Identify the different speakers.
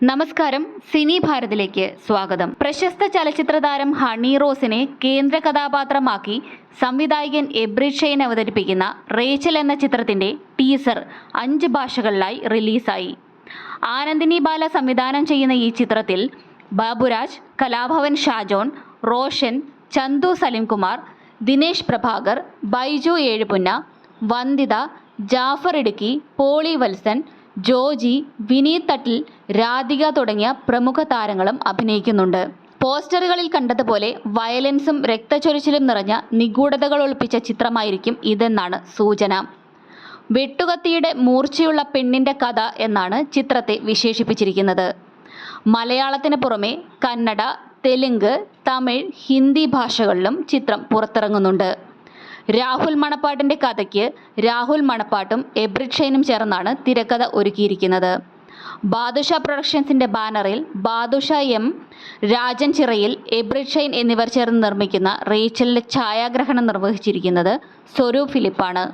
Speaker 1: നമസ്കാരം സിനി ഭാരതിലേക്ക് സ്വാഗതം. പ്രശസ്ത ചലച്ചിത്ര താരം ഹണി റോസിനെ കേന്ദ്ര കഥാപാത്രമാക്കി സംവിധായകൻ എബ്രിഡ് ഷെയ്ൻ അവതരിപ്പിക്കുന്ന റേച്ചൽ എന്ന ചിത്രത്തിന്റെ ടീസർ അഞ്ച് ഭാഷകളിലായി റിലീസായി. ആനന്ദിനി ബാല സംവിധാനം ചെയ്യുന്ന ഈ ചിത്രത്തിൽ ബാബുരാജ് കലാഭവൻ ഷാജോൺ റോഷൻ ചന്തു സലിംകുമാർ ദിനേശ് പ്രഭാകർ ബൈജു ഏഴുപുന്ന വന്ദിത ജാഫർ ഇടുക്കി പോളി വത്സൻ ജോജി വിനീത് തട്ടിൽ രാധിക തുടങ്ങിയ പ്രമുഖ താരങ്ങളും അഭിനയിക്കുന്നുണ്ട്. പോസ്റ്ററുകളിൽ കണ്ടതുപോലെ വയലൻസും രക്തചൊരിച്ചിലും നിറഞ്ഞ നിഗൂഢതകൾ ഒളിപ്പിച്ച ചിത്രമായിരിക്കും ഇതെന്നാണ് സൂചന. വെട്ടുകത്തിയുടെ മൂർച്ചയുള്ള പെണ്ണിന്റെ കഥ എന്നാണ് ചിത്രത്തെ വിശേഷിപ്പിച്ചിരിക്കുന്നത്. മലയാളത്തിന് പുറമെ കന്നഡ തെലുങ്ക് തമിഴ് ഹിന്ദി ഭാഷകളിലും ചിത്രം പുറത്തിറങ്ങുന്നുണ്ട്. രാഹുൽ മണപ്പാട്ടിന്റെ കഥയ്ക്ക് രാഹുൽ മണപ്പാട്ടും എബ്രിക്ഷേനും ചേർന്നാണ് തിരക്കഥ ഒരുക്കിയിരിക്കുന്നത്. ബാദുഷ പ്രൊഡക്ഷൻസിന്റെ ബാനറിൽ ബാദുഷ എം. രാജൻ ചിറയിൽ എബ്രിഷൈൻ എന്നിവർ ചേർന്ന് നിർമ്മിക്കുന്ന റേച്ചലിന്റെ ഛായാഗ്രഹണം നിർവഹിച്ചിരിക്കുന്നത് സ്വരൂപ് ഫിലിപ്പാണ്.